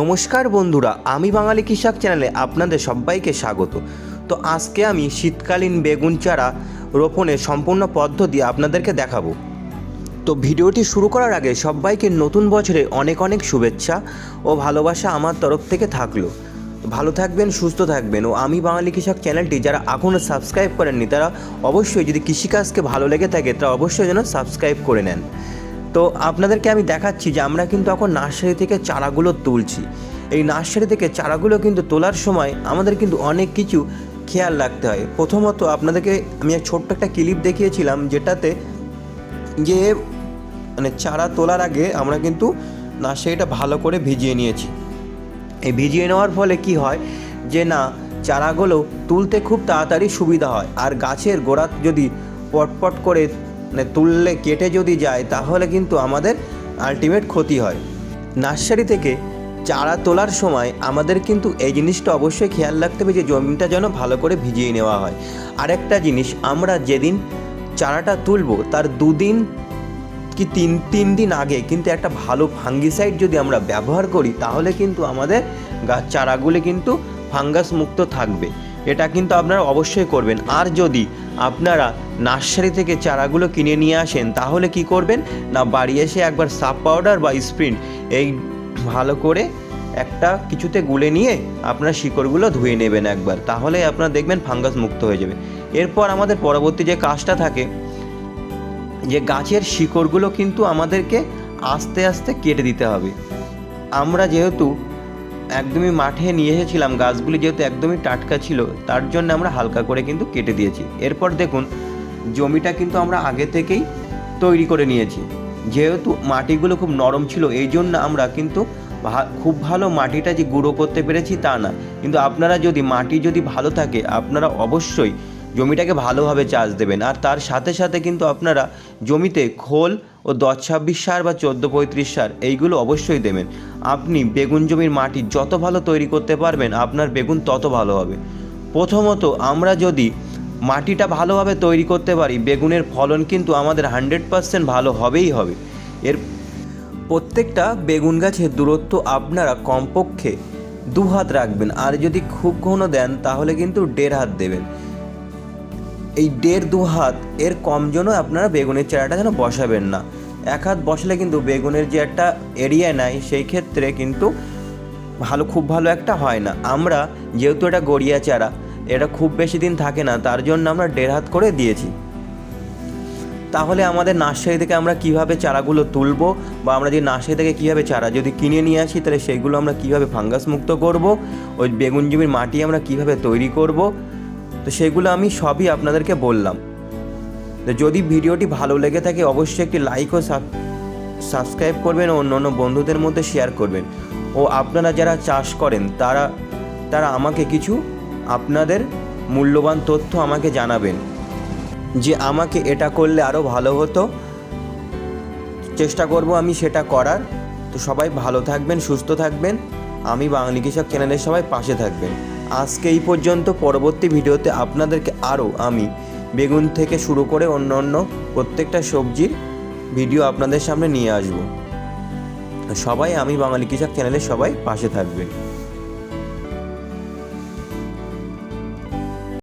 নমস্কার বন্ধুরা, আমি বাঙালি কৃষক চ্যানেলে আপনাদের সবাইকে স্বাগত। তো আজকে আমি শীতকালীন বেগুন চারা রোপণের সম্পূর্ণ পদ্ধতি আপনাদেরকে দেখাবো। তো ভিডিওটি শুরু করার আগে সবাইকে নতুন বছরে অনেক অনেক শুভেচ্ছা ও ভালোবাসা আমার তরফ থেকে থাকল। ভালো থাকবেন, সুস্থ থাকবেন ও আমি বাঙালি কৃষক চ্যানেলটি যারা এখনও সাবস্ক্রাইব করেননি, তারা অবশ্যই যদি কৃষিকাজকে ভালো লেগে থাকে, তারা অবশ্যই যেন সাবস্ক্রাইব করে নেন। তো আপনাদেরকে আমি দেখাচ্ছি যে আমরা কিন্তু এখন নার্সারি থেকে চারাগুলো তুলছি। এই নার্সারি থেকে চারাগুলো কিন্তু তোলার সময় আমাদের কিন্তু অনেক কিছু খেয়াল রাখতে হয়। প্রথমত আপনাদেরকে আমি ছোট্ট একটা ক্লিপ দেখিয়েছিলাম যেটাতে যে মানে চারা তোলার আগে আমরা কিন্তু নার্সারিটা ভালো করে ভিজিয়ে নিয়েছি। এই ভিজিয়ে নেওয়ার ফলে কি হয় যে না, চারাগুলো তুলতে খুব তাড়াতাড়ি সুবিধা হয়। আর গাছের গোড়া যদি পটপট করে মানে তুললে, কেটে যদি যায়, তাহলে কিন্তু আমাদের আলটিমেট ক্ষতি হয়। নার্সারি থেকে চারা তোলার সময় আমাদের কিন্তু এই জিনিসটা অবশ্যই খেয়াল রাখতে হবে যে জমিটা যেন ভালো করে ভিজিয়ে নেওয়া হয়। আরেকটা জিনিস, আমরা যেদিন চারাটা তুলবো, তার দুদিন কি তিন তিন দিন আগে কিন্তু একটা ভালো ফাঙ্গিসাইড যদি আমরা ব্যবহার করি, তাহলে কিন্তু আমাদের গাছ চারাগুলি কিন্তু ফাঙ্গাস মুক্ত থাকবে। এটা কিন্তু আপনারা অবশ্যই করবেন। আর যদি আপনারা নার্সারি থেকে চারাগুলো কিনে নিয়ে আসেন, তাহলে কি করবেন? না, বাড়ি এসে একবার সাপ পাউডার বা স্প্রিন এই ভালো করে একটা কিছুতে গুলে নিয়ে আপনার শিকড়গুলো ধুয়ে নেবেন একবার। তাহলে আপনারা দেখবেন ফাঙ্গাস মুক্ত হয়ে যাবে। এরপর আমাদের পরবর্তী যে কাজটা থাকে, যে গাছের শিকড়গুলো কিন্তু আমাদেরকে আস্তে আস্তে কেটে দিতে হবে। আমরা যেহেতু একদমই মাঠে নিয়ে এসেছিলাম, গাছগুলি যেহেতু একদমই টাটকা ছিল, তার জন্য আমরা হালকা করে কিন্তু কেটে দিয়েছি। এরপর দেখুন, জমিটা কিন্তু আমরা আগে থেকেই তৈরি করে নিয়েছি। যেহেতু মাটিগুলো খুব নরম ছিল, এই জন্য আমরা কিন্তু খুব ভালো মাটিটা যে গুঁড়ো করতে পেরেছি তা না। কিন্তু আপনারা যদি, মাটি যদি ভালো থাকে, আপনারা অবশ্যই জমিটাকে ভালোভাবে চাষ দেবেন। আর তার সাথে সাথে কিন্তু আপনারা জমিতে খোল ও দশ ছাব্বিশ সার বা চোদ্দ পঁয়ত্রিশ সার, এইগুলো অবশ্যই দেবেন। আপনি বেগুন জমির মাটি যত ভালো তৈরি করতে পারবেন, আপনার বেগুন তত ভালো হবে। প্রথমত, আমরা যদি মাটিটা ভালোভাবে তৈরি করতে পারি, বেগুনের ফলন কিন্তু আমাদের হান্ড্রেড পার্সেন্ট ভালো হবেই হবে। এর প্রত্যেকটা বেগুন গাছের দূরত্ব আপনারা কমপক্ষে দু হাত রাখবেন। আর যদি খুব ঘন দেন, তাহলে কিন্তু দেড় হাত দেবেন। এই দেড় দু হাত, এর কম জন্য আপনারা বেগুনের চারাটা যেন বসাবেন না। এক হাত বসালে কিন্তু বেগুনের যে একটা এরিয়া নেয় সেই ক্ষেত্রে কিন্তু ভালো, খুব ভালো একটা হয় না। আমরা যেহেতু এটা গড়িয়া চারা, এটা খুব বেশি দিন থাকে না, তার জন্য আমরা দেড় হাত করে দিয়েছি। তাহলে আমাদের নার্সারি থেকে আমরা কীভাবে চারাগুলো তুলবো বা আমরা যে নার্সারি থেকে কীভাবে চারা যদি কিনে নিয়ে আসি, তাহলে সেগুলো আমরা কীভাবে ফাঙ্গাস মুক্ত করব? ওই বেগুন জমির মাটি আমরা কীভাবে তৈরি করব? তো সেগুলো আমি সবই আপনাদেরকে বললাম। তো যদি ভিডিওটি ভালো লেগে থাকে, অবশ্যই একটি লাইক ও সাবস্ক্রাইব করবেন ও অন্য অন্য বন্ধুদের মধ্যে শেয়ার করবেন। ও আপনারা যারা চাষ করেন, তারা তারা আমাকে কিছু আপনাদের মূল্যবান তথ্য আমাকে জানাবেন। যে আমাকে এটা করলে আরও ভালো হতো। চেষ্টা করব আমি সেটা করার। তো সবাই ভালো থাকবেন, সুস্থ থাকবেন। আমি বাঙালি কৃষক চ্যানেলের সবাই পাশে থাকবেন। আজকে এই পর্যন্ত, পরবর্তী ভিডিওতে আপনাদেরকে আরও আমি বেগুন থেকে শুরু করে অন্য অন্য প্রত্যেকটা সবজির ভিডিও আপনাদের সামনে নিয়ে আসব। সবাই আমি বাঙালি কৃষক চ্যানেলের সবাই পাশে থাকবেন